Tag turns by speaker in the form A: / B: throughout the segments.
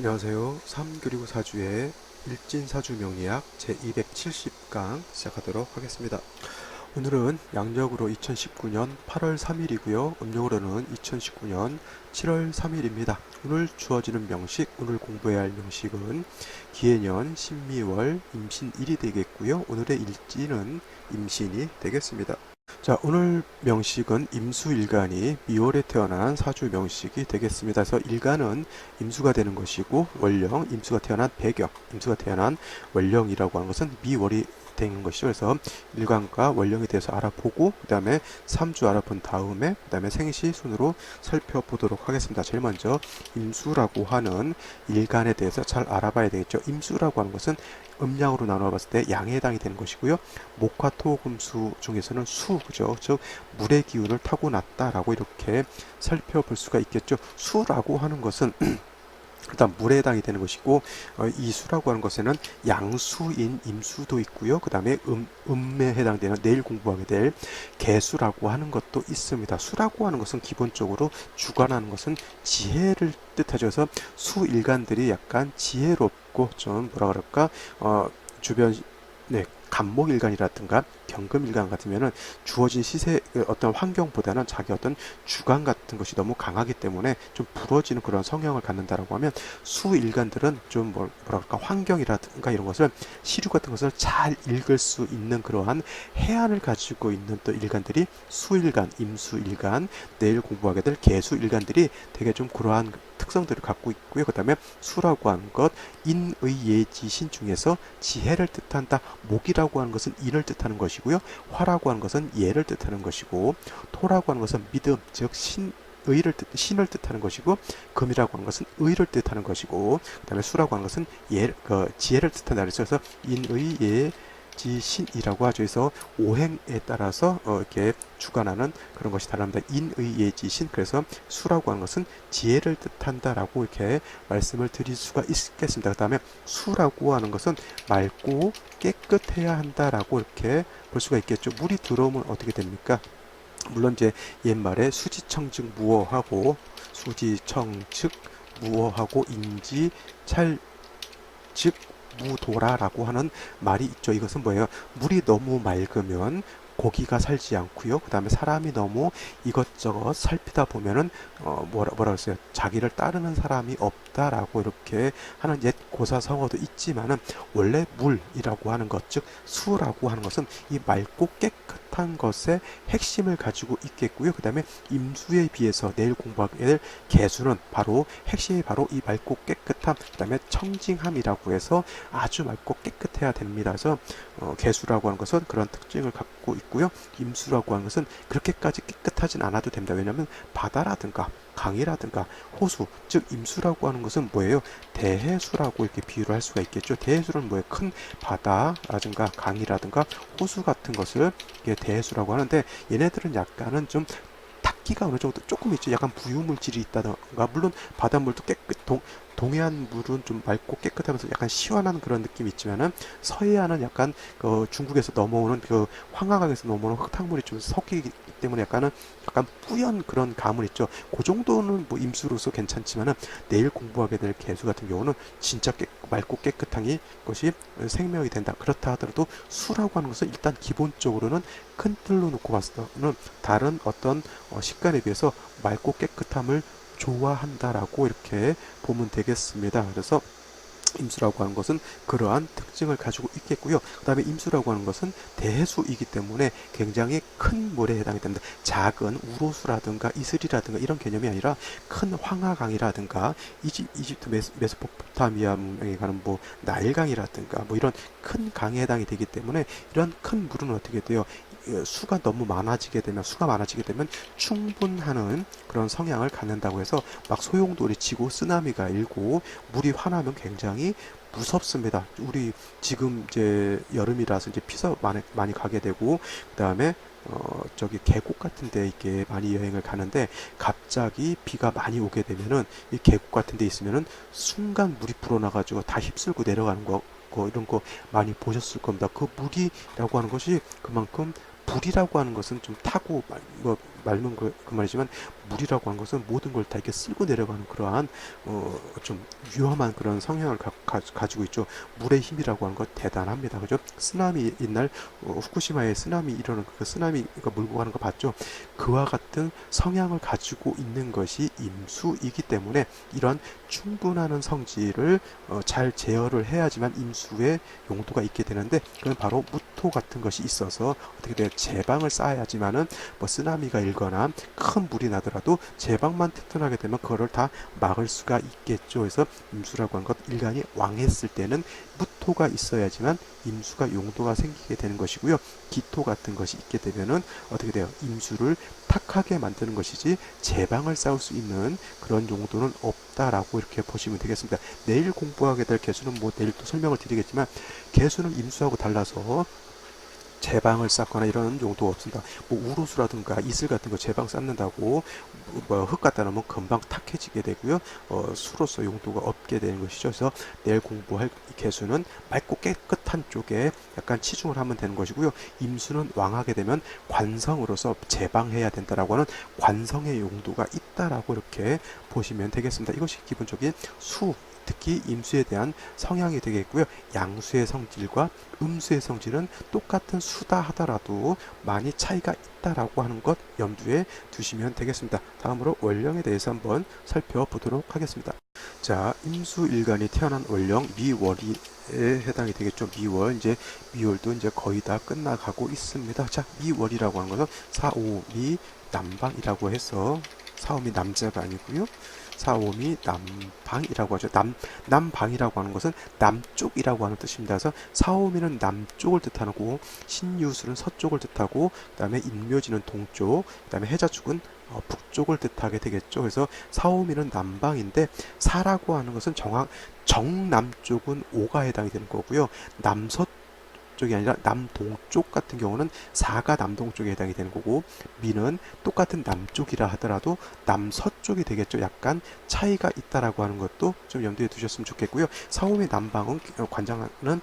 A: 안녕하세요. 3 그리고 4주의 일진사주 명리학 제270강 시작하도록 하겠습니다. 오늘은 양력으로 2019년 8월 3일이고요. 음력으로는 2019년 7월 3일입니다. 오늘 주어지는 명식, 오늘 공부해야 할 명식은 기해년 신미월 임신 일이 되겠고요. 오늘의 일지는 임신이 되겠습니다. 자, 오늘 명식은 임수일간이 미월에 태어난 사주 명식이 되겠습니다. 그래서 일간은 임수가 되는 것이고 월령, 임수가 태어난 배경, 임수가 태어난 월령이라고 하는 것은 미월이 되는 것이죠. 그래서 일간과 월령에 대해서 알아보고 그 다음에 3주 알아본 다음에 그 다음에 생시 순으로 살펴보도록 하겠습니다. 제일 먼저 임수라고 하는 일간에 대해서 잘 알아봐야 되겠죠. 임수라고 하는 것은 음양으로 나눠 봤을 때 양에 해당이 되는 것이고요. 목화 토금수 중에서는 수, 그죠? 즉 물의 기운을 타고났다라고 이렇게 살펴볼 수가 있겠죠. 수라고 하는 것은 일단 물에 해당이 되는 것이고 어, 이 수라고 하는 것에는 양수인 임수도 있고요. 그 다음에 음, 음에 해당되는 내일 공부하게 될 개수라고 하는 것도 있습니다. 수라고 하는 것은 기본적으로 주관하는 것은 지혜를 뜻하죠. 그래서 수일간들이 약간 지혜롭고 좀 뭐라 그럴까 어, 주변 네 간목일간이라든가 경금일간 같으면은 주어진 시세 그 어떤 환경보다는 자기 어떤 주관 같은 것이 너무 강하기 때문에 좀 부러지는 그런 성향을 갖는다라고 하면 수일간들은 좀 뭐- 뭐랄까 환경이라든가 이런 것을 시류 같은 것을 잘 읽을 수 있는 그러한 해안을 가지고 있는 또 일간들이 수일간, 임수일간, 내일 공부하게 될 개수일간들이 되게 좀 그러한 특성들을 갖고 있고요. 그 다음에 수라고 하는 것, 인의 예지신 중에서 지혜를 뜻한다. 목이라고 하는 것은 인을 뜻하는 것이고 요. 화라고 하는 것은 예를 뜻하는 것이고, 토라고 하는 것은 믿음, 즉 신, 의를 뜻, 신을 뜻하는 것이고, 금이라고 하는 것은 의를 뜻하는 것이고, 그 다음에 수라고 하는 것은 예, 그 지혜를 뜻한다. 그래서 인의 예, 지신이라고 하죠. 그래서 오행에 따라서 어, 이렇게 주관하는 그런 것이 다릅니다. 인의예지신 그래서 수라고 하는 것은 지혜를 뜻한다라고 이렇게 말씀을 드릴 수가 있겠습니다. 그 다음에 수라고 하는 것은 맑고 깨끗해야 한다라고 이렇게 볼 수가 있겠죠. 물이 들어오면 어떻게 됩니까? 물론 이제 옛말에 수지청즉 무어하고 수지청즉 무어하고 인지 찰즉 무도라라고 하는 말이 있죠. 이것은 뭐예요? 물이 너무 맑으면 고기가 살지 않고요. 그 다음에 사람이 너무 이것저것 살피다 보면은 어 뭐라 뭐라 그랬어요? 자기를 따르는 사람이 없다라고 이렇게 하는 옛 고사성어도 있지만은 원래 물이라고 하는 것, 즉 수라고 하는 것은 이 맑고 깨끗한 것의 핵심을 가지고 있겠고요. 그 다음에 임수에 비해서 내일 공부하게 될 개수는 바로 핵심이 바로 이 맑고 깨끗함, 그 다음에 청징함이라고 해서 아주 맑고 깨끗해야 됩니다. 그래서 어, 개수라고 하는 것은 그런 특징을 갖고 있고 요. 임수라고 하는 것은 그렇게까지 깨끗하진 않아도 됩니다. 왜냐하면 바다라든가 강이라든가 호수, 즉 임수라고 하는 것은 뭐예요? 대해수라고 이렇게 비유를 할 수가 있겠죠. 대해수는 뭐예요? 큰 바다라든가 강이라든가 호수 같은 것을 대해수라고 하는데 얘네들은 약간은 좀 탁기가 어느 정도 조금 있죠. 약간 부유물질이 있다던가 물론 바닷물도 깨끗 동, 동해안 물은 좀 맑고 깨끗하면서 약간 시원한 그런 느낌이 있지만은 서해안은 약간 그 중국에서 넘어오는 그 황하강에서 넘어오는 흙탕물이 좀 섞이기 때문에 약간은 약간 뿌연 그런 감은 있죠. 그 정도는 뭐 임수로서 괜찮지만은 내일 공부하게 될 개수 같은 경우는 진짜 깨, 맑고 깨끗한 것이 생명이 된다. 그렇다 하더라도 수라고 하는 것은 일단 기본적으로는 큰 틀로 놓고 봤을 때는 다른 어떤 어, 식간에 비해서 맑고 깨끗함을 좋아한다라고 이렇게 보면 되겠습니다. 그래서 임수라고 하는 것은 그러한 특징을 가지고 있겠고요. 그 다음에 임수라고 하는 것은 대해수이기 때문에 굉장히 큰 물에 해당이 됩니다. 작은 우로수라든가 이슬이라든가 이런 개념이 아니라 큰 황하강이라든가 이집, 이집트 메스, 메소포타미아 문명에 가는 뭐 나일강이라든가 뭐 이런 큰 강에 해당이 되기 때문에 이런 큰 물은 어떻게 돼요? 이 수가 너무 많아지게 되면 수가 많아지게 되면 충분하는 그런 성향을 갖는다고 해서 막 소용돌이 치고 쓰나미가 일고 물이 화나면 굉장히 무섭습니다. 우리 지금 이제 여름이라서 이제 피서 많이, 많이 가게 되고 그 다음에 어 저기 계곡 같은 데 이렇게 많이 여행을 가는데 갑자기 비가 많이 오게 되면은 이 계곡 같은 데 있으면은 순간 물이 불어나 가지고 다 휩쓸고 내려가는 거, 거 이런 거 많이 보셨을 겁니다. 그 물이라고 하는 것이 그만큼 불이라고 하는 것은 좀 타고 마- 뭐 말면 그, 그 말이지만 물이라고 하는 것은 모든 걸 다 이렇게 쓸고 내려가는 그러한 어, 좀 위험한 그런 성향을 가, 가, 지고 있죠. 물의 힘이라고 하는 것 대단합니다. 그죠? 쓰나미 옛날 어, 후쿠시마에 쓰나미 일어나는 그 쓰나미가 물고 가는 거 봤죠? 그와 같은 성향을 가지고 있는 것이 임수이기 때문에 이런 충분한 성질을 어, 잘 제어를 해야지만 임수의 용도가 있게 되는데 그건 바로 무토 같은 것이 있어서 어떻게 돼요? 제방을 쌓아야지만은 뭐 쓰나미가 일거나 큰 물이 나더라도 제방만 튼튼하게 되면 그거를 다 막을 수가 있겠죠. 그래서 임수라고 한 것 일간이 왕했을 때는 무토가 있어야지만 임수가 용도가 생기게 되는 것이고요. 기토 같은 것이 있게 되면은 어떻게 돼요? 임수를 탁하게 만드는 것이지 제방을 쌓을 수 있는 그런 용도는 없다라고 이렇게 보시면 되겠습니다. 내일 공부하게 될 개수는 뭐 내일 또 설명을 드리겠지만 개수는 임수하고 달라서 제방을 쌓거나 이런 용도가 없습니다. 뭐 우로수라든가 이슬 같은 거 제방 쌓는다고 뭐 흙 갖다 놓으면 금방 탁해지게 되고요. 어, 수로서 용도가 없게 되는 것이죠. 그래서 내일 공부할 개수는 맑고 깨끗한 쪽에 약간 치중을 하면 되는 것이고요. 임수는 왕하게 되면 관성으로서 제방해야 된다라고 하는 관성의 용도가 있다라고 이렇게 보시면 되겠습니다. 이것이 기본적인 수 특히 임수에 대한 성향이 되겠고요. 양수의 성질과 음수의 성질은 똑같은 수다 하더라도 많이 차이가 있다라고 하는 것 염두에 두시면 되겠습니다. 다음으로 원령에 대해서 한번 살펴보도록 하겠습니다. 자, 임수일간이 태어난 원령 미월이 에 해당이 되겠죠. 미월 이제 미월도 이제 거의 다 끝나가고 있습니다. 자, 미월이라고 하는 것은 사오미 남방이라고 해서 사오미 남자가 아니고요. 사오미 남방이라고 하죠. 남, 남방이라고 하는 것은 남쪽이라고 하는 뜻입니다. 그래서 사오미는 남쪽을 뜻하는 거고, 신유술은 서쪽을 뜻하고, 그 다음에 인묘지는 동쪽, 그 다음에 해자축은 어, 북쪽을 뜻하게 되겠죠. 그래서 사오미는 남방인데, 사라고 하는 것은 정확, 정남쪽은 오가 해당이 되는 거고요. 남서 쪽이 아니라 남동쪽 같은 경우는 4가 남동 쪽에 해당이 되는 거고 미는 똑같은 남쪽이라 하더라도 남서쪽이 되겠죠. 약간 차이가 있다라고 하는 것도 좀 염두에 두셨으면 좋겠고요. 사오의 남방은 관장하는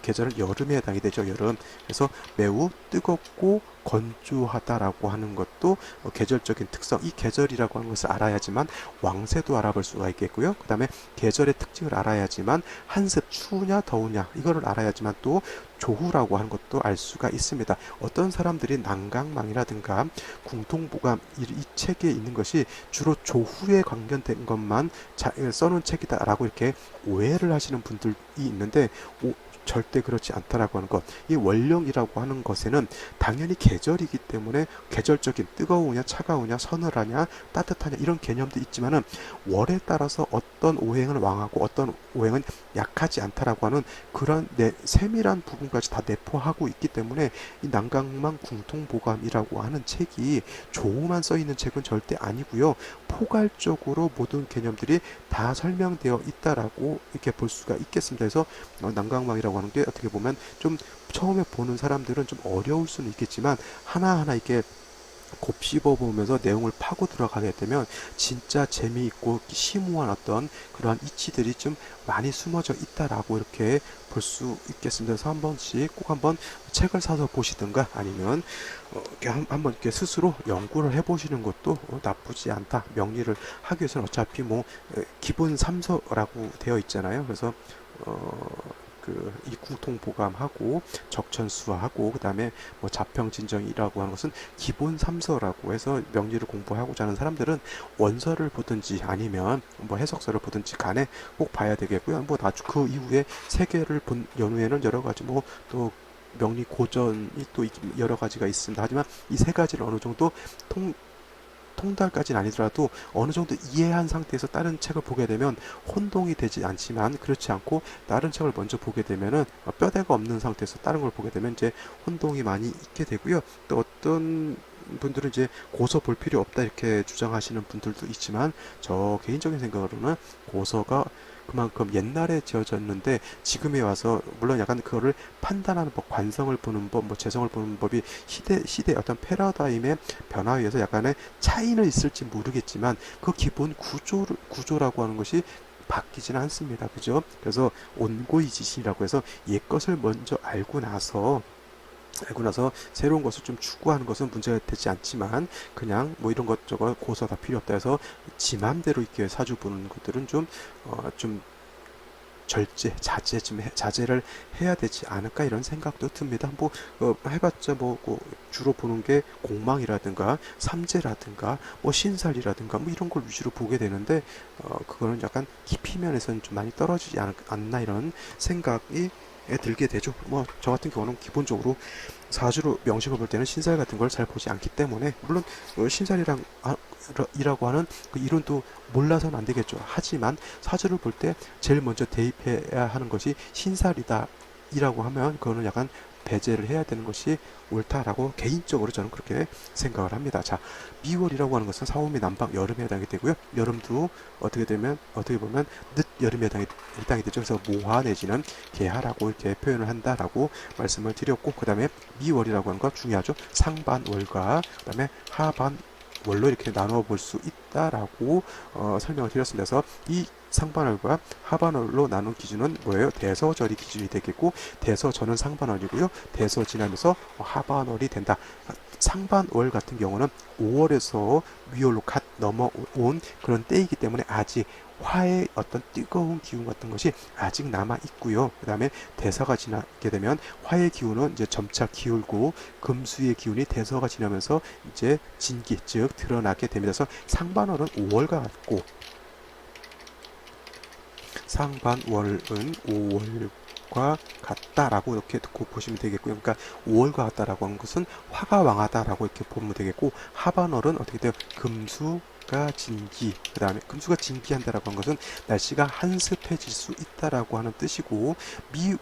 A: 계절은 여름에 해당이 되죠. 여름. 그래서 매우 뜨겁고 건조하다라고 하는 것도 계절적인 특성, 이 계절이라고 하는 것을 알아야지만 왕세도 알아볼 수가 있겠고요. 그 다음에 계절의 특징을 알아야지만 한습 추우냐 더우냐 이거를 알아야지만 또 조후라고 하는 것도 알 수가 있습니다. 어떤 사람들이 난강망이라든가 궁통보감 이, 이 책에 있는 것이 주로 조후에 관련된 것만 자, 써놓은 책이다라고 이렇게 오해를 하시는 분들이 있는데 오, 절대 그렇지 않다라고 하는 것. 이 원령이라고 하는 것에는 당연히 계절이기 때문에 계절적인 뜨거우냐 차가우냐 서늘하냐 따뜻하냐 이런 개념도 있지만은 월에 따라서 어떤 오행은 왕하고 어떤 오행은 약하지 않다라고 하는 그런 내, 세밀한 부분까지 다 내포하고 있기 때문에 이 난강망 궁통보감이라고 하는 책이 조만 써 있는 책은 절대 아니고요. 포괄적으로 모든 개념들이 다 설명되어 있다라고 이렇게 볼 수가 있겠습니다. 그래서 어, 난강망이라고 하는 게 어떻게 보면 좀 처음에 보는 사람들은 좀 어려울 수는 있겠지만 하나하나 이렇게 곱씹어 보면서 내용을 파고 들어가게 되면 진짜 재미있고 심오한 어떤 그러한 이치들이 좀 많이 숨어져 있다라고 이렇게 볼 수 있겠습니다. 그래서 한 번씩 꼭 한번 책을 사서 보시든가 아니면 어, 한, 한번 이렇게 스스로 연구를 해보시는 것도 어, 나쁘지 않다. 명리를 하기 위해서는 어차피 뭐 기본 3서라고 되어 있잖아요. 그래서 어, 그이 궁통 보감하고 적천수하고 그다음에 뭐 자평 진정이라고 하는 것은 기본 삼서라고 해서 명리를 공부하고자 하는 사람들은 원서를 보든지 아니면 뭐 해석서를 보든지 간에 꼭 봐야 되겠고요. 뭐 나중 그 이후에 세 개를 본 연후에는 여러 가지 뭐또 명리 고전이 또 여러 가지가 있습니다. 하지만 이 세 가지를 어느 정도 통 통달까지는 아니더라도 어느 정도 이해한 상태에서 다른 책을 보게 되면 혼동이 되지 않지만 그렇지 않고 다른 책을 먼저 보게 되면은 뼈대가 없는 상태에서 다른 걸 보게 되면 이제 혼동이 많이 있게 되고요. 또 어떤 분들은 이제 고서 볼 필요 없다 이렇게 주장하시는 분들도 있지만 저 개인적인 생각으로는 고서가 그만큼 옛날에 지어졌는데 지금에 와서 물론 약간 그거를 판단하는 법, 관성을 보는 법, 뭐 재성을 보는 법이 시대 시대 어떤 패러다임의 변화에 의해서 약간의 차이는 있을지 모르겠지만 그 기본 구조를 구조라고 하는 것이 바뀌지는 않습니다. 그죠? 그래서 온고이 지신이라고 해서 옛 것을 먼저 알고 나서 알고 나서 새로운 것을 좀 추구하는 것은 문제가 되지 않지만 그냥 뭐 이런 것 저것 고서 다 필요 없다 해서 지 맘대로 이렇게 사주 보는 것들은 좀 어, 좀 절제, 자제 좀 해- 자제를 해야 되지 않을까 이런 생각도 듭니다. 뭐 어, 해봤자 뭐, 뭐 주로 보는 게 공망이라든가 삼재라든가 뭐 신살이라든가 뭐 이런 걸 위주로 보게 되는데 어, 그거는 약간 깊이 면에서는 좀 많이 떨어지지 않, 않나 이런 생각이 에 들게 되죠. 뭐 저 같은 경우는 기본적으로 사주로 명식을 볼 때는 신살 같은 걸 잘 보지 않기 때문에 물론 어, 신살이랑 아, 이라고 하는 그 이론도 몰라서는 안 되겠죠. 하지만 사주를 볼 때 제일 먼저 대입해야 하는 것이 신살이다 이라고 하면 그거는 약간 배제를 해야 되는 것이 옳다라고 개인적으로 저는 그렇게 생각을 합니다. 자, 미월이라고 하는 것은 사오미 남방 여름에 해당이 되고요. 여름도 어떻게 되면 어떻게 보면 늦 여름에 해당이, 해당이 되죠. 그래서 모화 내지는 개하라고 이렇게 표현을 한다라고 말씀을 드렸고 그 다음에 미월이라고 하는 거 중요하죠. 상반월과 그 다음에 하반 월로 이렇게 나누어 볼수 있다라고 어, 설명을 드렸습니다. 그래서 이 상반월과 하반월로 나눈 기준은 뭐예요? 대서절이 기준이 되겠고 대서절은 상반월이고요. 대서 지나면서 하반월이 된다. 상반월 같은 경우는 5월에서 위월로 갓 넘어온 그런 때이기 때문에 아직 화의 어떤 뜨거운 기운 같은 것이 아직 남아 있고요. 그 다음에 대서가 지나게 되면 화의 기운은 이제 점차 기울고 금수의 기운이 대서가 지나면서 이제 진기 즉 드러나게 됩니다. 그래서 상반월은 5월과 같고 상반월은 5월과 같다라고 이렇게 듣고 보시면 되겠고요. 그러니까 5월과 같다라고 하는 것은 화가 왕하다라고 이렇게 보면 되겠고 하반월은 어떻게 돼요? 금수 가 진기 그 다음에 금수가 진기한다라고 하는 것은 날씨가 한습해질 수 있다라고 하는 뜻이고 미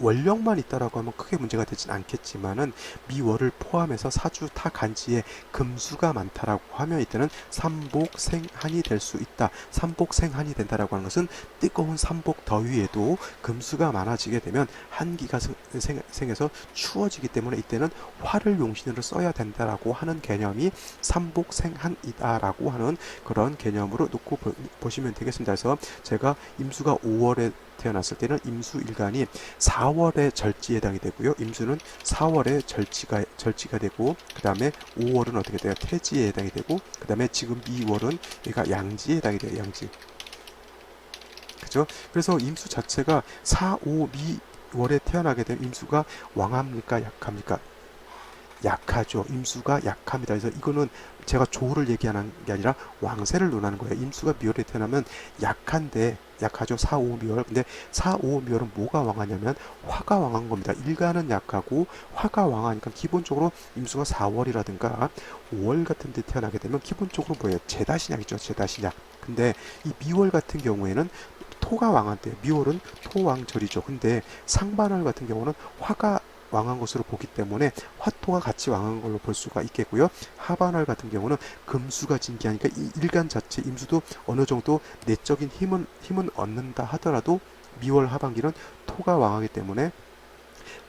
A: 원령만 있다라고 하면 크게 문제가 되진 않겠지만은 미월을 포함해서 사주 타 간지에 금수가 많다라고 하면 이때는 삼복생한이 될 수 있다. 삼복생한이 된다라고 하는 것은 뜨거운 삼복 더위에도 금수가 많아지게 되면 한기가 생- 생- 생겨서 추워지기 때문에 이때는 화를 용신으로 써야 된다라고 하는 개념이 삼복생한이다라고 하는 그런 개념으로 놓고 보, 보시면 되겠습니다. 그래서 제가 임수가 5월에 태어났을 때는 임수 일간이 4월에 절지에 해당이 되고요. 임수는 4월에 절지가 절지가 되고 그 다음에 5월은 어떻게 돼요? 태지에 해당이 되고 그 다음에 지금 2월은 얘가 양지에 해당이 돼요. 양지. 그죠? 그래서 임수 자체가 4, 5, 미 월에 태어나게 되면 임수가 왕합니까? 약합니까? 약하죠. 임수가 약합니다. 그래서 이거는 제가 조를 얘기하는 게 아니라 왕세를 논하는 거예요. 임수가 미월에 태어나면 약한데 약하죠. 4, 5, 미월. 근데 4, 5, 미월은 뭐가 왕하냐면 화가 왕한 겁니다. 일간은 약하고 화가 왕하니까 기본적으로 임수가 4월이라든가 5월 같은 데 태어나게 되면 기본적으로 뭐예요? 제다신약이죠. 제다신약. 근데 이 미월 같은 경우에는 토가 왕한대요. 미월은 토왕절이죠. 근데 상반월 같은 경우는 화가 왕한 것으로 보기 때문에 화토가 같이 왕한 걸로 볼 수가 있겠고요. 하반월 같은 경우는 금수가 진기하니까 이 일간 자체 임수도 어느 정도 내적인 힘은 힘은 얻는다 하더라도 미월 하반기는 토가 왕하기 때문에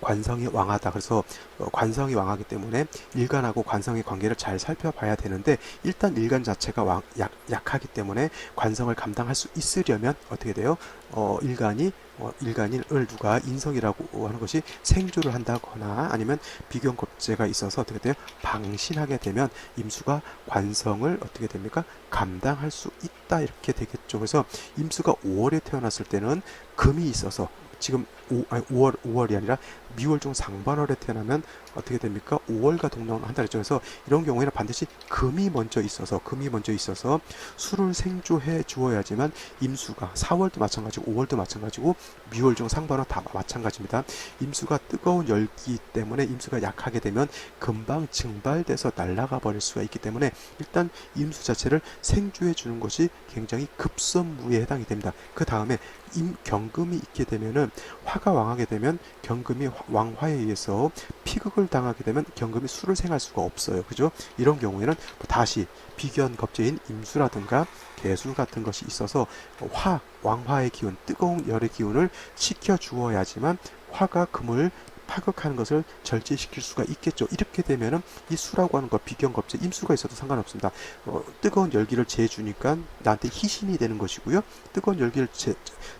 A: 관성이 왕하다. 그래서 어, 관성이 왕하기 때문에 일간하고 관성의 관계를 잘 살펴봐야 되는데 일단 일간 자체가 왕, 약, 약하기 때문에 관성을 감당할 수 있으려면 어떻게 돼요? 어, 일간이 어, 일간을 누가 인성이라고 하는 것이 생조를 한다거나 아니면 비견겁제가 있어서 어떻게 돼요? 방신하게 되면 임수가 관성을 어떻게 됩니까? 감당할 수 있다 이렇게 되겠죠. 그래서 임수가 5월에 태어났을 때는 금이 있어서 지금 5, 아니 5월 5월이 아니라 미월 중 상반월에 태어나면 어떻게 됩니까? 5월과 동등을 한다 그랬죠. 그래서 이런 경우에는 반드시 금이 먼저 있어서 금이 먼저 있어서 술을 생조해 주어야지만 임수가 4월도 마찬가지고 5월도 마찬가지고 미월 중 상반월 다 마찬가지입니다. 임수가 뜨거운 열기 때문에 임수가 약하게 되면 금방 증발돼서 날아가 버릴 수가 있기 때문에 일단 임수 자체를 생조해 주는 것이 굉장히 급선무에 해당이 됩니다. 그 다음에 임 경금이 있게 되면은 화가 왕하게 되면 경금이 화- 왕화에 의해서 피극을 당하게 되면 경금이 술을 생할 수가 없어요. 그죠? 이런 경우에는 다시 비견 겁제인 임수라든가 개수 같은 것이 있어서 화, 왕화의 기운, 뜨거운 열의 기운을 식혀 주어야지만 화가 금을 파극하는 것을 절제시킬 수가 있겠죠. 이렇게 되면은 이 수라고 하는 거 비경겁제 임수가 있어도 상관없습니다. 어, 뜨거운 열기를 재주니까 나한테 희신이 되는 것이고요. 뜨거운 열기를 제,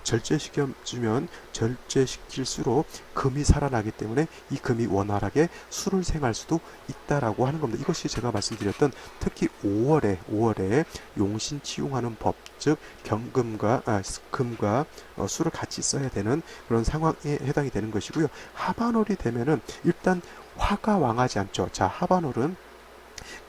A: 절제시켜주면 절제시킬수록 금이 살아나기 때문에 이 금이 원활하게 수를 생할 수도 있다라고 하는 겁니다. 이것이 제가 말씀드렸던 특히 5월에 5월에 용신 치용하는 법, 즉 경금과 아, 금과 어, 수를 같이 써야 되는 그런 상황에 해당이 되는 것이고요. 하반월이 되면은 일단 화가 왕하지 않죠. 자, 하반월은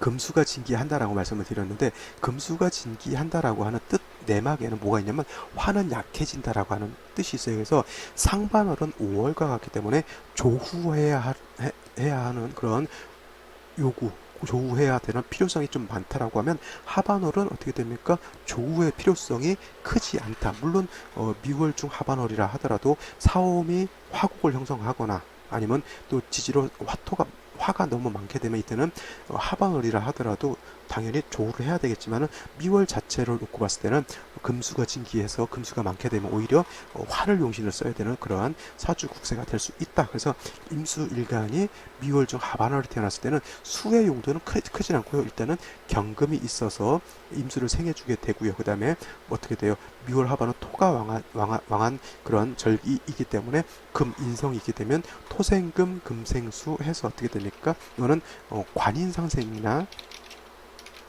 A: 금수가 진기한다라고 말씀을 드렸는데 금수가 진기한다라고 하는 뜻 내막에는 뭐가 있냐면 화는 약해진다라고 하는 뜻이 있어요. 그래서 상반월은 5월과 같기 때문에 조후해야 하, 해, 해야 하는 그런 요구 조우해야 되는 필요성이 좀 많다라고 하면 하반월은 어떻게 됩니까? 조우의 필요성이 크지 않다. 물론 어, 미월 중 하반월이라 하더라도 사옴이 화국을 형성하거나 아니면 또 지지로 화토가 화가 너무 많게 되면 이때는 어, 하반월이라 하더라도 당연히 조우를 해야 되겠지만은 미월 자체를 놓고 봤을 때는 금수가 진기해서 금수가 많게 되면 오히려 어, 화를 용신을 써야 되는 그러한 사주 국세가 될 수 있다. 그래서 임수 일간이 미월 중 하반월에 태어났을 때는 수의 용도는 크, 크진 않고요. 일단은 경금이 있어서 임수를 생해주게 되고요. 그 다음에 어떻게 돼요? 미월 하반은 토가 왕한, 왕한, 왕한 그런 절기이기 때문에 금 인성이 있게 되면 토생금 금생수 해서 어떻게 됩니까? 이거는 어, 관인상생이나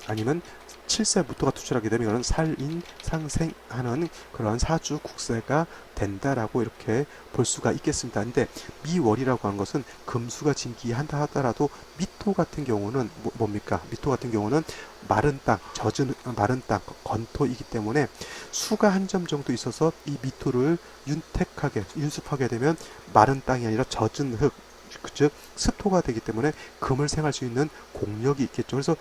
A: 아니면 7세 무토가 투출하게 되면 이거는 살인 상생하는 그런 사주 국세가 된다라고 이렇게 볼 수가 있겠습니다. 근데 미월이라고 하는 것은 금수가 진기한다 하더라도 미토 같은 경우는 뭐, 뭡니까? 미토 같은 경우는 마른 땅, 젖은 마른 땅, 건토이기 때문에 수가 한 점 정도 있어서 이 미토를 윤택하게 윤습하게 되면 마른 땅이 아니라 젖은 흙, 즉 습토가 되기 때문에 금을 생할 수 있는 공력이 있겠죠. 그래서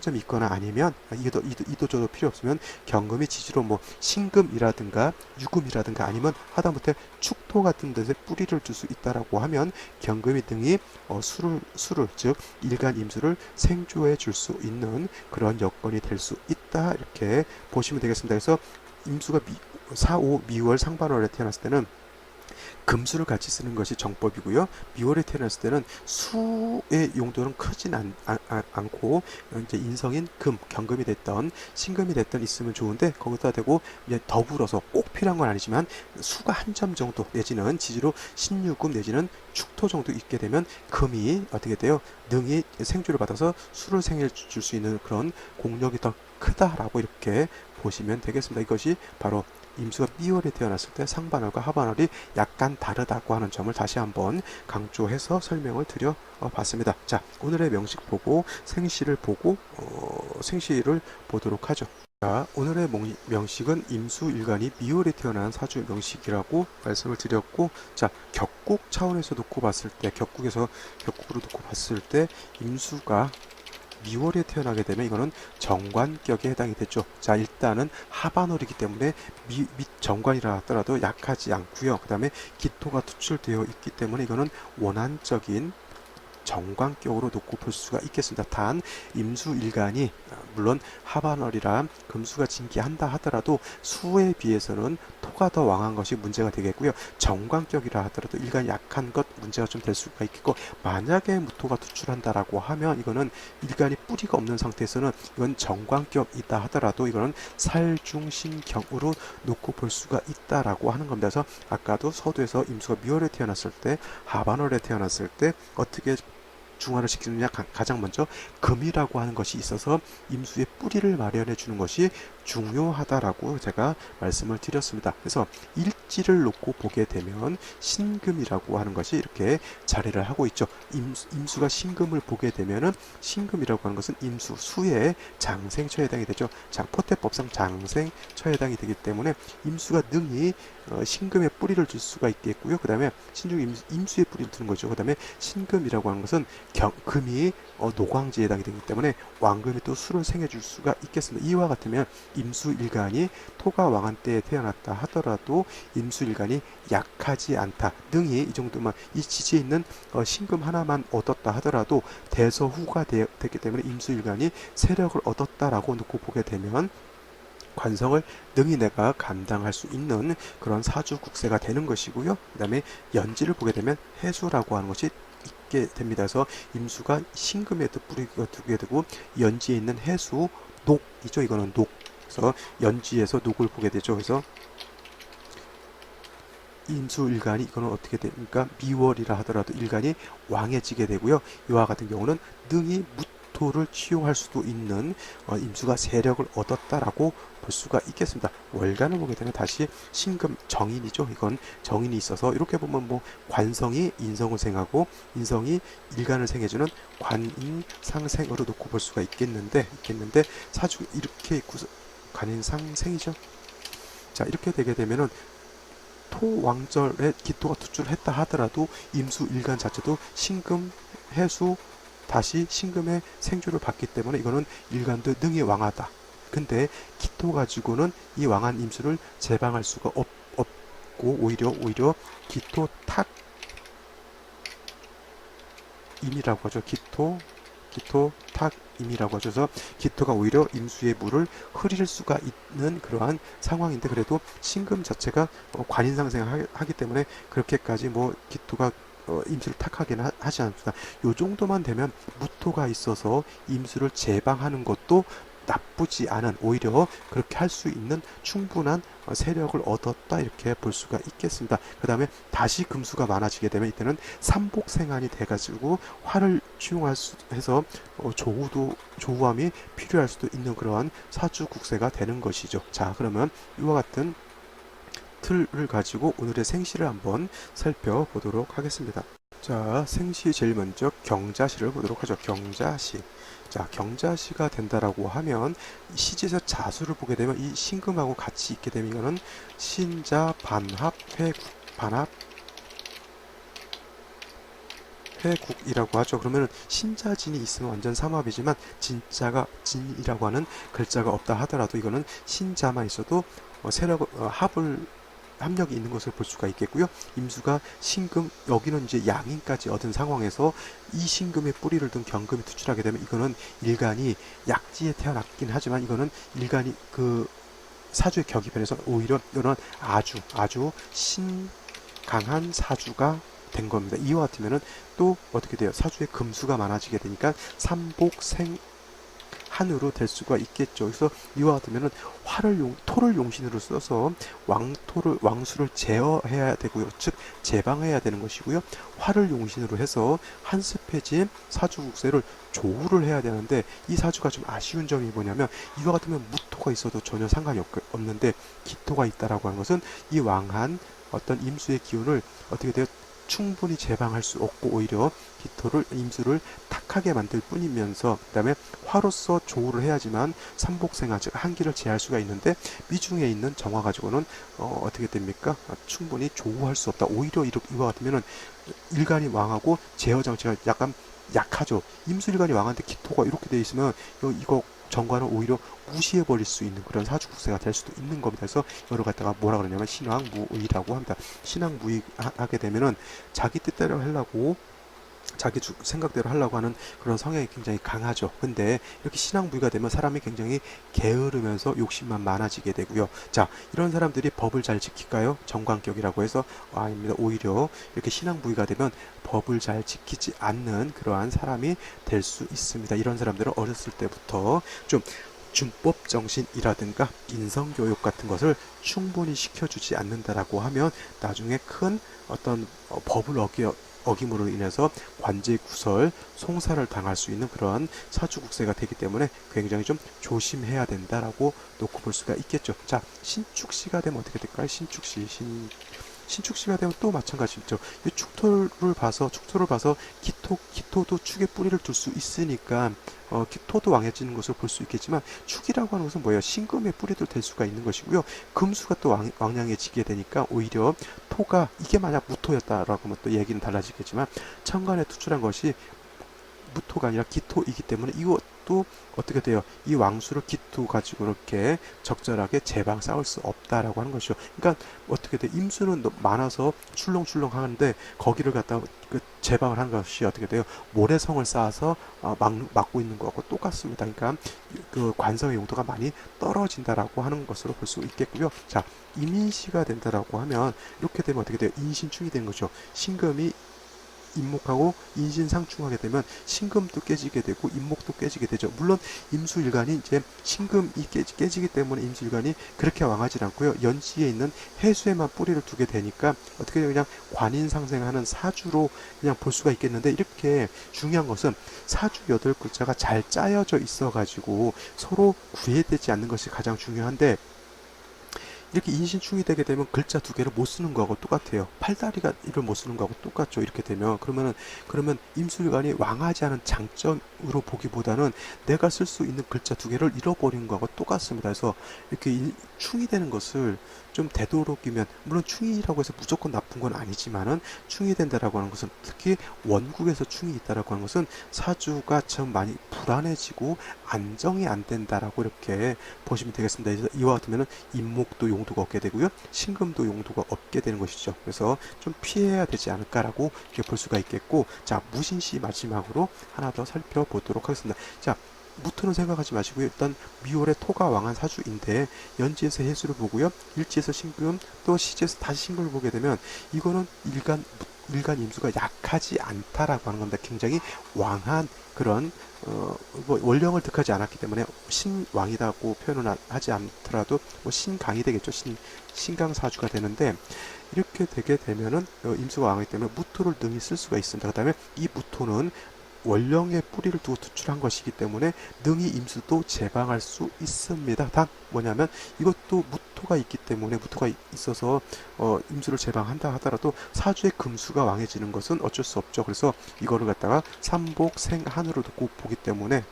A: 점 있거나 아니면 이도 이도 이도저도 필요 없으면 경금이 지지로 뭐 신금이라든가 유금이라든가 아니면 하다못해 축토 같은 데서 뿌리를 줄 수 있다라고 하면 경금이 등이 어, 수를 수를 즉 일간 임수를 생조해 줄 수 있는 그런 여건이 될 수 있다 이렇게 보시면 되겠습니다. 그래서 임수가 미, 4, 5, 미월 상반월에 태어났을 때는 금수를 같이 쓰는 것이 정법이고요. 미월에 태어났을 때는 수의 용도는 크진 않, 않, 고 이제 인성인 금, 경금이 됐던 신금이 됐던 있으면 좋은데 거기다 대고 이제 더불어서 꼭 필요한 건 아니지만 수가 한 점 정도 내지는 지지로 신유금 내지는 축토 정도 있게 되면 금이 어떻게 돼요? 능이 생주를 받아서 수를 생해 줄수 있는 그런 공력이 더 크다라고 이렇게 보시면 되겠습니다. 이것이 바로 임수가 B월에 태어났을 때 상반월과 하반월이 약간 다르다고 하는 점을 다시 한번 강조해서 설명을 드려 봤습니다. 자, 오늘의 명식 보고 생시를 보고 어, 생시를 보도록 하죠. 자, 오늘의 명식은 임수일간이 미월에 태어난 사주 명식이라고 말씀을 드렸고, 자, 격국 차원에서 놓고 봤을 때, 격국에서 격국으로 놓고 봤을 때, 임수가 미월에 태어나게 되면 이거는 정관격에 해당이 되죠. 자, 일단은 하반월이기 때문에 미, 미 정관이라 하더라도 약하지 않고요. 그 다음에 기토가 투출되어 있기 때문에 이거는 원한적인 정관격으로 놓고 볼 수가 있겠습니다. 단 임수일간이 물론 하반월이라 금수가 진기한다 하더라도 수에 비해서는 토가 더 왕한 것이 문제가 되겠고요. 정관격이라 하더라도 일간 약한 것 문제가 좀 될 수가 있겠고 만약에 무토가 투출한다라고 하면 이거는 일간이 뿌리가 없는 상태에서는 이건 정관격이다 하더라도 이거는 살중신경으로 놓고 볼 수가 있다라고 하는 겁니다. 그래서 아까도 서두에서 임수가 미월에 태어났을 때 하반월에 태어났을 때 어떻게 중화를 시키느냐 가장 먼저 금이라고 하는 것이 있어서 임수의 뿌리를 마련해 주는 것이 중요하다라고 제가 말씀을 드렸습니다. 그래서 일지를 놓고 보게 되면 신금이라고 하는 것이 이렇게 자리를 하고 있죠. 임수, 가 신금을 보게 되면은 신금이라고 하는 것은 임수 수의 장생처에 해당이 되죠. 장 포태법상 장생처에 해당이 되기 때문에 임수가 능히 어, 신금의 뿌리를 줄 수가 있겠고요. 그 다음에 신중 임수, 의 뿌리를 두는 거죠. 그 다음에 신금이라고 하는 것은 경, 금이 어, 노광지에 해당이 되기 때문에 왕금이 또 수를 생해줄 수가 있겠습니다. 이와 같으면 임수일간이 토가 왕한 때에 태어났다 하더라도 임수일간이 약하지 않다. 등이 이 정도만 이 지지에 있는 어, 신금 하나만 얻었다 하더라도 대서후가 되, 됐기 때문에 임수일간이 세력을 얻었다라고 놓고 보게 되면 관성을 능히 내가 감당할 수 있는 그런 사주 국세가 되는 것이고요. 그 다음에 연지를 보게 되면 해수라고 하는 것이 있게 됩니다. 그래서 임수가 신금에도 뿌리가 두게 되고 연지에 있는 해수 녹이죠. 이거는 녹. 그래서 연지에서 녹을 보게 되죠. 그래서 임수 일간이 이거는 어떻게 됩니까? 미월이라 하더라도 일간이 왕해지게 되고요. 이와 같은 경우는 능히 무토를 취용할 수도 있는 어, 임수가 세력을 얻었다라고 볼 수가 있겠습니다. 월간을 보게 되면 다시 신금 정인이죠. 이건 정인이 있어서 이렇게 보면 뭐 관성이 인성을 생하고 인성이 일간을 생해주는 관인 상생으로 놓고 볼 수가 있겠는데 있겠는데 사주 이렇게 구성 관인 상생이죠. 자 이렇게 되게 되면은 토왕절에 기토가 투출했다 하더라도 임수 일간 자체도 신금 해수 다시 신금의 생주를 받기 때문에 이거는 일간도 능히 왕하다. 근데 기토 가지고는 이 왕한 임수를 제방할 수가 없, 없고 오히려 오히려 기토 탁 임이라고 하죠. 기토 기토 탁 임이라고. 그래서 기토가 오히려 임수의 물을 흐릴 수가 있는 그러한 상황인데 그래도 신금 자체가 어, 관인상생을 하기 때문에 그렇게까지 뭐 기토가 어, 임수를 탁하게는 하- 하지 않습니다. 요 정도만 되면 무토가 있어서 임수를 제방하는 것도 나쁘지 않은 오히려 그렇게 할 수 있는 충분한 어, 세력을 얻었다 이렇게 볼 수가 있겠습니다. 그 다음에 다시 금수가 많아지게 되면 이때는 삼복생한이 돼가지고 화를 취용할 수 해서 어, 조우도 조우함이 필요할 수도 있는 그러한 사주 국세가 되는 것이죠. 자 그러면 이와 같은 틀을 가지고 오늘의 생시를 한번 살펴보도록 하겠습니다. 자, 생시 제일 먼저 경자시를 보도록 하죠. 경자시. 자, 경자시가 된다라고 하면 이 시지에서 자수를 보게 되면 이 신금하고 같이 있게 되면 이거는 신자 반합 회국 반합 회국이라고 하죠. 그러면 신자진이 있으면 완전 삼합이지만 진자가 진이라고 하는 글자가 없다 하더라도 이거는 신자만 있어도 어, 세력 어, 합을 합력이 있는 것을 볼 수가 있겠고요. 임수가 신금 여기는 이제 양인까지 얻은 상황에서 이 신금의 뿌리를 둔 경금이 투출하게 되면 이거는 일간이 약지에 태어났긴 하지만 이거는 일간이 그 사주의 격이 변해서 오히려 이런 아주 아주 신 강한 사주가 된 겁니다. 이와 같으면은 또 어떻게 돼요? 사주에 금수가 많아지게 되니까 삼복생 한으로 될 수가 있겠죠. 그래서 이와 같으면은 화를 용, 토를 용신으로 써서 왕토를 왕수를 제어해야 되고요. 즉 제방해야 되는 것이고요. 화를 용신으로 해서 한습해진 사주국세를 조우를 해야 되는데 이 사주가 좀 아쉬운 점이 뭐냐면 이와 같으면 무토가 있어도 전혀 상관이 없, 없는데 기토가 있다라고 하는 것은 이 왕한 어떤 임수의 기운을 어떻게 돼요? 충분히 제방할 수 없고 오히려 기토를 임수를 탁하게 만들 뿐이면서 그다음에 화로서 조우를 해야지만 삼복생화 즉 한기를 제할 수가 있는데 미중에 있는 정화 가지고는 어, 어떻게 됩니까? 아, 충분히 조우할 수 없다. 오히려 이와 같으면은 일간이 왕하고 제어 장치가 약간 약하죠. 임수일간이 왕한테 기토가 이렇게 돼 있으면 이거 정관을 오히려 무시해 버릴 수 있는 그런 사주국세가 될 수도 있는 겁니다. 그래서 이거를 갖다가 뭐라 그러냐면 신왕무의라고 합니다. 신왕무의 하- 하게 되면은 자기 뜻대로 하려고 자기 주- 생각대로 하려고 하는 그런 성향이 굉장히 강하죠. 근데 이렇게 신앙부의가 되면 사람이 굉장히 게으르면서 욕심만 많아지게 되고요. 자, 이런 사람들이 법을 잘 지킬까요? 정관격이라고 해서 아, 아닙니다. 오히려 이렇게 신앙부의가 되면 법을 잘 지키지 않는 그러한 사람이 될 수 있습니다. 이런 사람들은 어렸을 때부터 좀 준법 정신이라든가 인성 교육 같은 것을 충분히 시켜주지 않는다라고 하면 나중에 큰 어떤 어, 법을 어겨 어김으로 인해서 관제 구설, 송사를 당할 수 있는 그러한 사주국세가 되기 때문에 굉장히 좀 조심해야 된다라고 놓고 볼 수가 있겠죠. 자, 신축시가 되면 어떻게 될까요? 신축시, 신 되면 또 마찬가지죠. 이 축토를 봐서 축토를 봐서 기토 기토도 축에 뿌리를 둘 수 있으니까 어, 기토도 왕해지는 것을 볼 수 있겠지만 축이라고 하는 것은 뭐예요? 신금의 뿌리도 될 수가 있는 것이고요. 금수가 또 왕, 왕량해지게 되니까 오히려 토가 이게 만약 무토였다라고 하면 또 얘기는 달라지겠지만 천간에 투출한 것이 무토가 아니라 기토이기 때문에 이것도 어떻게 돼요? 이 왕수를 기토 가지고 이렇게 적절하게 제방 싸울 수 없다라고 하는 것이죠. 그러니까 어떻게 돼? 임수는 너- 많아서 출렁출렁 하는데 거기를 갖다가 그 제방을 하는 것이 어떻게 돼요? 모래성을 쌓아서 어, 막, 막고 있는 거하고 똑같습니다. 그러니까 그 관성의 용도가 많이 떨어진다라고 하는 것으로 볼 수 있겠고요. 자, 임인시가 된다라고 하면 이렇게 되면 어떻게 돼요? 인신충이 되는 거죠. 신금이 임목하고 인신상충하게 되면 신금도 깨지게 되고 임목도 깨지게 되죠. 물론 임수일간이 이제 신금이 깨지, 깨지 기 때문에 임수일간이 그렇게 왕하지 않고요. 연지에 있는 해수에만 뿌리를 두게 되니까 어떻게 그냥 관인상생하는 사주로 그냥 볼 수가 있겠는데 이렇게 중요한 것은 사주 여덟 글자가 잘 짜여져 있어 가지고 서로 구애되지 않는 것이 가장 중요한데 이렇게 인신충이 되게 되면 글자 두 개를 못 쓰는 거하고 똑같아요. 팔다리가 이를 못 쓰는 거하고 똑같죠. 이렇게 되면 그러면은 그러면 임술관이 왕하지 않은 장점으로 보기보다는 내가 쓸 수 있는 글자 두 개를 잃어버린 거하고 똑같습니다. 그래서 이렇게 인- 충이 되는 것을 좀 되도록이면 물론 충이라고 해서 무조건 나쁜 건 아니지만은 충이 된다라고 하는 것은 특히 원국에서 충이 있다라고 하는 것은 사주가 좀 많이 불안해지고 안정이 안 된다라고 이렇게 보시면 되겠습니다. 이와 같으면은 임목도 용 도가 없게 되고요. 신금도 용도가 없게 되는 것이죠. 그래서 좀 피해야 되지 않을까라고 이렇게 볼 수가 있겠고, 자, 무신시 마지막으로 하나 더 살펴보도록 하겠습니다. 자, 무토는 생각하지 마시고요. 일단 미월의 토가 왕한 사주인데 연지에서 해수를 보고요. 일지에서 신금 또 시지에서 다시 신금을 보게 되면 이거는 일간 일간 임수가 약하지 않다라고 하는 겁니다. 굉장히 왕한 그런 어, 뭐 원령을 득하지 않았기 때문에 신왕이다고 표현을 하- 하지 않더라도 뭐 신강이 되겠죠. 신 신강사주가 되는데 이렇게 되게 되면은 어, 임수가 왕이기 때문에 무토를 능히 쓸 수가 있습니다. 그 다음에 이 무토는 원령의 뿌리를 두고 투출한 것이기 때문에 능히 임수도 제방할 수 있습니다. 단 뭐냐면 이것도 무토가 있기 때문에 무토가 이- 있어서 어, 임수를 제방한다 하더라도 사주의 금수가 왕해지는 것은 어쩔 수 없죠. 그래서 이거를 갖다가 삼복생한으로 듣고 보기 때문에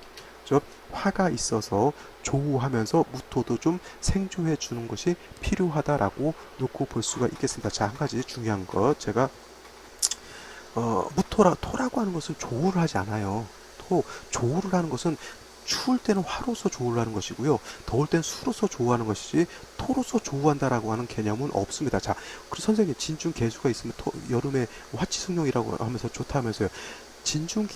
A: 저 화가 있어서 조우하면서 무토도 좀 생조해 주는 것이 필요하다라고 놓고 볼 수가 있겠습니다. 자, 한 가지 중요한 것 제가 어, 무 토라 토라고 하는 것은 조우를 하지 않아요. 토 조우를 하는 것은 추울 때는 화로서 조우를 하는 것이고요. 더울 때는 수로서 조우하는 것이지 토로서 조우한다라고 하는 개념은 없습니다. 자, 그리고 선생님 진중 개수가 있으면 토, 여름에 화치승룡이라고 하면서 좋다면서요. 진중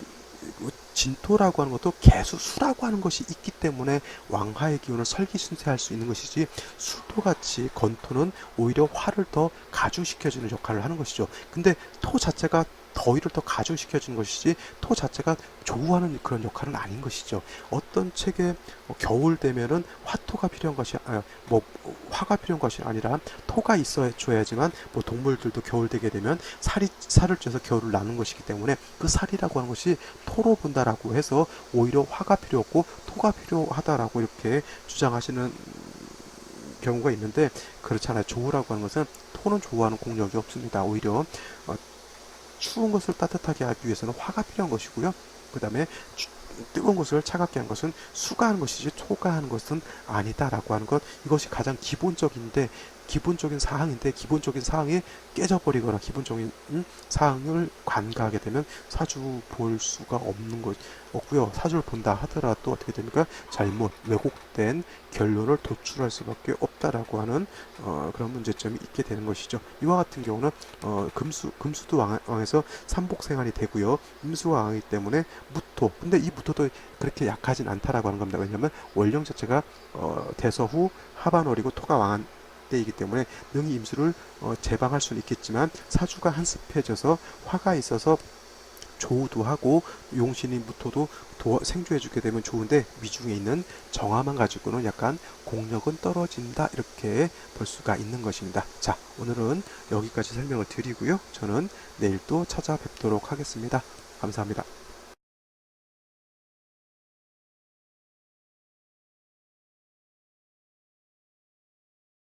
A: 진토라고 하는 것도 개수 수라고 하는 것이 있기 때문에 왕화의 기운을 설기순세할 수 있는 것이지 수토같이 건토는 오히려 화를 더 가중시켜주는 역할을 하는 것이죠. 근데 토 자체가 더위를 더 가중시켜주는 것이지 토 자체가 조우하는 그런 역할은 아닌 것이죠. 어떤 책에 뭐 겨울 되면은 화토가 필요한 것이 아, 뭐 화가 필요한 것이 아니라 토가 있어 줘야지만 뭐 동물들도 겨울 되게 되면 살이 살을 쪄서 겨울을 나는 것이기 때문에 그 살이라고 하는 것이 토로 본다라고 해서 오히려 화가 필요 없고 토가 필요하다라고 이렇게 주장하시는 경우가 있는데 그렇잖아요. 조우라고 하는 것은 토는 조우하는 공력이 없습니다. 오히려 어, 추운 것을 따뜻하게 하기 위해서는 화가 필요한 것이고요. 그 다음에 뜨거운 것을 차갑게 한 것은 수가 하는 것이지 하는 것은 아니다라고 하는 것 이것이 가장 기본적인데 기본적인 사항인데 기본적인 사항이 깨져버리거나 기본적인 음, 사항을 간과하게 되면 사주 볼 수가 없는 것 없고요. 사주를 본다 하더라도 어떻게 됩니까? 잘못 왜곡된 결론을 도출할 수밖에 없다라고 하는 어, 그런 문제점이 있게 되는 것이죠. 이와 같은 경우는 어, 금수 금수도 왕, 왕에서 삼복생활이 되고요. 임수가 왕이기 때문에 무토. 근데 이 무토도 그렇게 약하진 않다라고 하는 겁니다. 왜냐하면 원령 자체가 어, 대서후 하반월이고 토가 왕한 때이기 때문에 능히 임수를 어, 제방할 수는 있겠지만 사주가 한습해져서 화가 있어서 조우도 하고 용신이 무토도 도, 생조해주게 되면 좋은데 미중에 있는 정화만 가지고는 약간 공력은 떨어진다 이렇게 볼 수가 있는 것입니다. 자 오늘은 여기까지 설명을 드리고요. 저는 내일 또 찾아뵙도록 하겠습니다. 감사합니다.